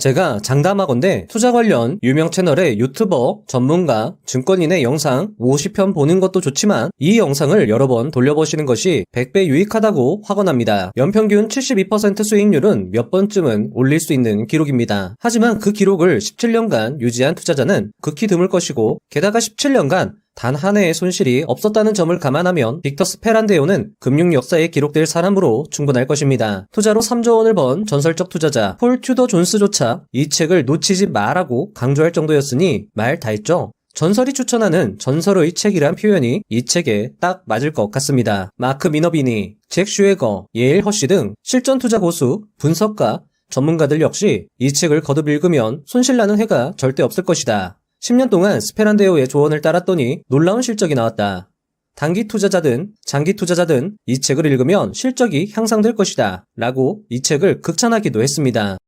제가 장담하건대 투자 관련 유명 채널의 유튜버, 전문가, 증권인의 영상 50편 보는 것도 좋지만 이 영상을 여러 번 돌려보시는 것이 100배 유익하다고 확언합니다. 연평균 72% 수익률은 몇 번쯤은 올릴 수 있는 기록입니다. 하지만 그 기록을 17년간 유지한 투자자는 극히 드물 것이고 게다가 17년간 단 한 해의 손실이 없었다는 점을 감안하면 빅터 스 페란데오는 금융 역사에 기록될 사람으로 충분할 것입니다. 투자로 3조 원을 번 전설적 투자자 폴 튜더 존스조차 이 책을 놓치지 마라고 강조할 정도였으니 말 다 했죠. 전설이 추천하는 전설의 책이란 표현이 이 책에 딱 맞을 것 같습니다. 마크 미너비니, 잭 슈에거, 예일 허시 등 실전 투자 고수, 분석가, 전문가들 역시 이 책을 거듭 읽으면 손실나는 해가 절대 없을 것이다. 10년 동안 스페란데오의 조언을 따랐더니 놀라운 실적이 나왔다. 단기 투자자든 장기 투자자든 이 책을 읽으면 실적이 향상될 것이다. 라고 이 책을 극찬하기도 했습니다.